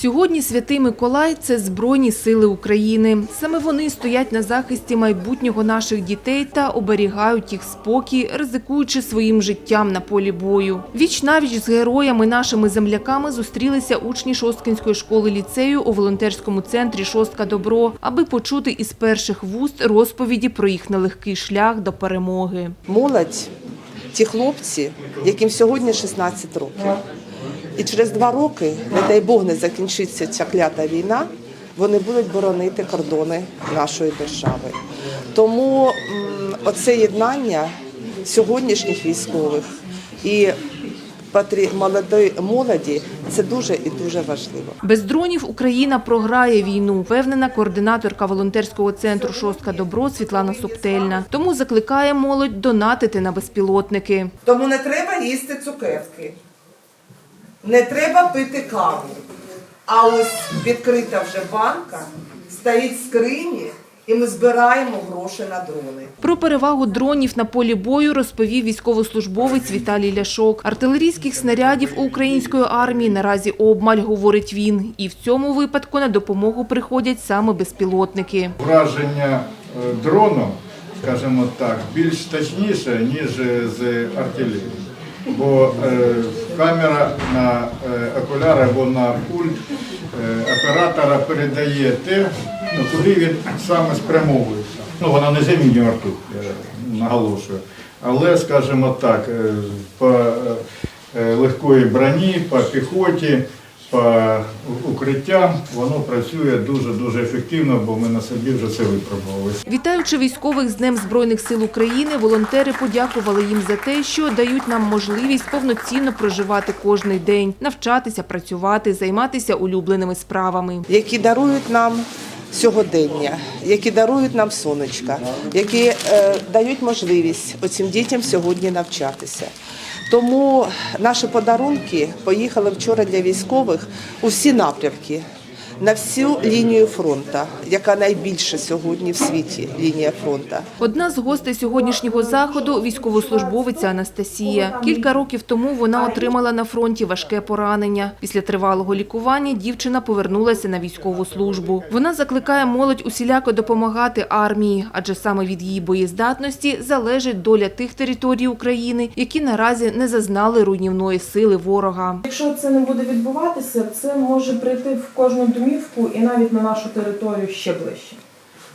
Сьогодні святий Миколай це Збройні сили України. Саме вони стоять на захисті майбутнього наших дітей та оберігають їх спокій, ризикуючи своїм життям на полі бою. Віч навіч з героями, нашими земляками зустрілися учні Шосткинської школи ліцею у волонтерському центрі Шостка Добро, аби почути із перших вуст розповіді про їх нелегкий шлях до перемоги. молодь, ті хлопці, яким сьогодні 16 років. І через два роки, не дай Бог, не закінчиться ця клята війна, вони будуть боронити кордони нашої держави. Тому оце єднання сьогоднішніх військових і патрі... молодої молоді це дуже і дуже важливо. Без дронів Україна програє війну, впевнена координаторка волонтерського центру Шостка Добро Світлана Субтельна. Тому закликає молодь донатити на безпілотники. Тому не треба їсти цукерки, не треба пити каву. А ось відкрита вже банка, стоїть в скрині, і ми збираємо гроші на дрони. Про перевагу дронів на полі бою розповів військовослужбовець Віталій Ляшок. Артилерійських снарядів у української армії наразі обмаль, говорить він. І в цьому випадку на допомогу приходять саме безпілотники. враження е, дрону, скажімо так, більш точніше, ніж з артилерії. Бо е, камера на е, окуляр або на пульт е, оператора передає те, ну, куди він саме спрямовується. Ну, вона не замінює арту, я наголошую. Але, скажімо так, е, по легкої броні, по піхоті, по укриттям воно працює дуже-дуже ефективно, бо ми на собі вже це випробували. Вітаючи військових з Днем Збройних сил України, волонтери подякували їм за те, що дають нам можливість повноцінно проживати кожний день, навчатися, працювати, займатися улюбленими справами. які дарують нам сьогодення, які дарують нам сонечка, які е, дають можливість оцим дітям сьогодні навчатися. Тому наші подарунки поїхали вчора для військових у всі напрямки. На всю лінію фронту, яка найбільша сьогодні в світі лінія фронту. Одна з гостей сьогоднішнього заходу – військовослужбовиця Анастасія. Кілька років тому вона отримала на фронті важке поранення. Після тривалого лікування дівчина повернулася на військову службу. Вона закликає молодь усіляко допомагати армії, адже саме від її боєздатності залежить доля тих територій України, які наразі не зазнали руйнівної сили ворога. Якщо це не буде відбуватися, це може прийти в кожну домівку і навіть на нашу територію ще ближче.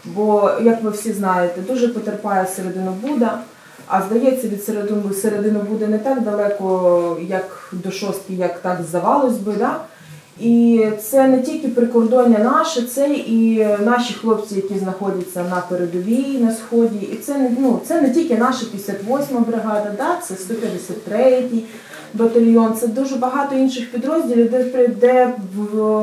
Бо, як ви всі знаєте, дуже потерпає серединобуда, а здається, від середину- буде не так далеко, як до шостки, як так здавалось би. Да? І це не тільки прикордоння наше, це і наші хлопці, які знаходяться на передовій на сході. І це не ну це не тільки наша 58 бригада, да? це 153-й батальйон. Це дуже багато інших підрозділів, де, де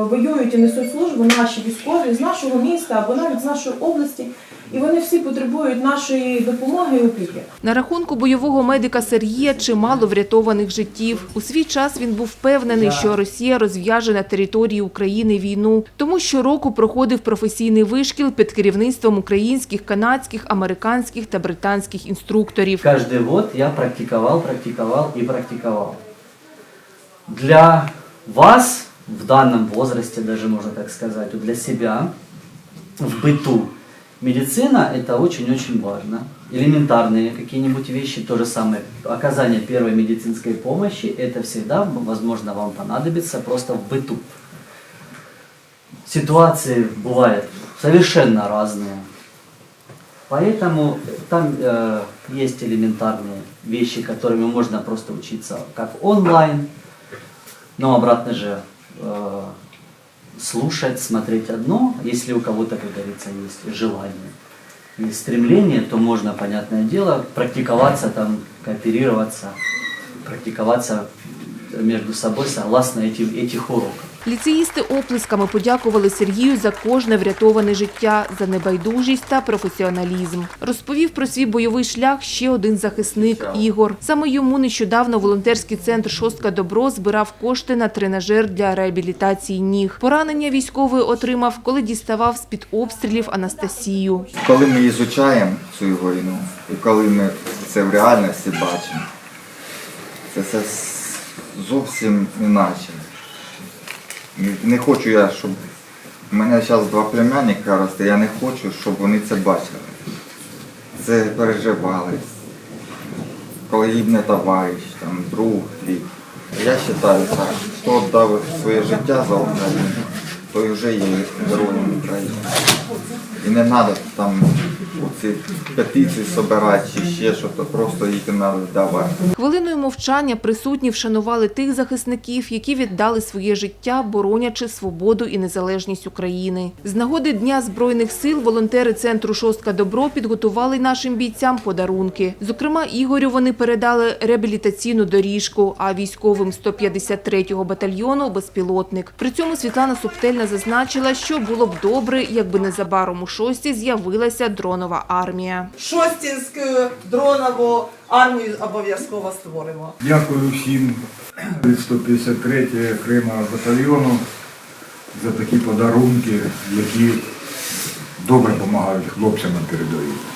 воюють і несуть службу наші військові з нашого міста або навіть з нашої області. І вони всі потребують нашої допомоги і опіки. На рахунку бойового медика Сергія чимало врятованих життів. У свій час він був впевнений, що Росія розв'яже на території України війну, тому щороку проходив професійний вишкіл під керівництвом українських, канадських, американських та британських інструкторів. Каждый год я практиковал, практиковал и практиковал. Для вас в данном возрасте, даже можно так сказать, для себя в быту медицина это очень-очень важно. Элементарные какие-нибудь вещи, то же самое. Оказание первой медицинской помощи, это всегда, возможно, вам понадобится просто в быту. Ситуации бывают совершенно разные. Поэтому там э, есть элементарные вещи, которыми можно просто учиться как онлайн, но обратно же э, слушать, смотреть одно, если у кого-то, как говорится, есть желание и стремление, то можно, понятное дело, практиковаться там, кооперироваться, практиковаться между собой согласно этим, этих уроков. Ліцеїсти оплесками подякували Сергію за кожне врятоване життя, за небайдужість та професіоналізм. Розповів про свій бойовий шлях ще один захисник Ігор. Саме йому нещодавно волонтерський центр Шостка Добро збирав кошти на тренажер для реабілітації ніг. Поранення військовий отримав, коли діставав з під обстрілів Анастасію. Коли ми ізучаємо цю війну, і коли ми це в реальності бачимо, це все зовсім іначе. Не- хочу я, щоб у мене зараз два племянника росте, я не хочу, щоб вони це бачили. Це переживали. Коли гибне товариш, там, друг, рік. Я вважаю так, хто дав своє життя за Україну, той вже є героєм України. І не треба там оці петиції збирати чи ще щось, просто їх треба давати. Хвилиною мовчання присутні вшанували тих захисників, які віддали своє життя, боронячи свободу і незалежність України. З нагоди Дня Збройних сил волонтери центру «Шостка Добро» підготували нашим бійцям подарунки. Зокрема, Ігорю вони передали реабілітаційну доріжку, а військовим 153-го батальйону – безпілотник. При цьому Світлана Субтельна зазначила, що було б добре, якби незабаром у шості з'явилася дронова армія. Шостінську дронову армію обов'язково створимо. Дякую всім від 153 окремого батальйону за такі подарунки, які добре допомагають хлопцям на передовій.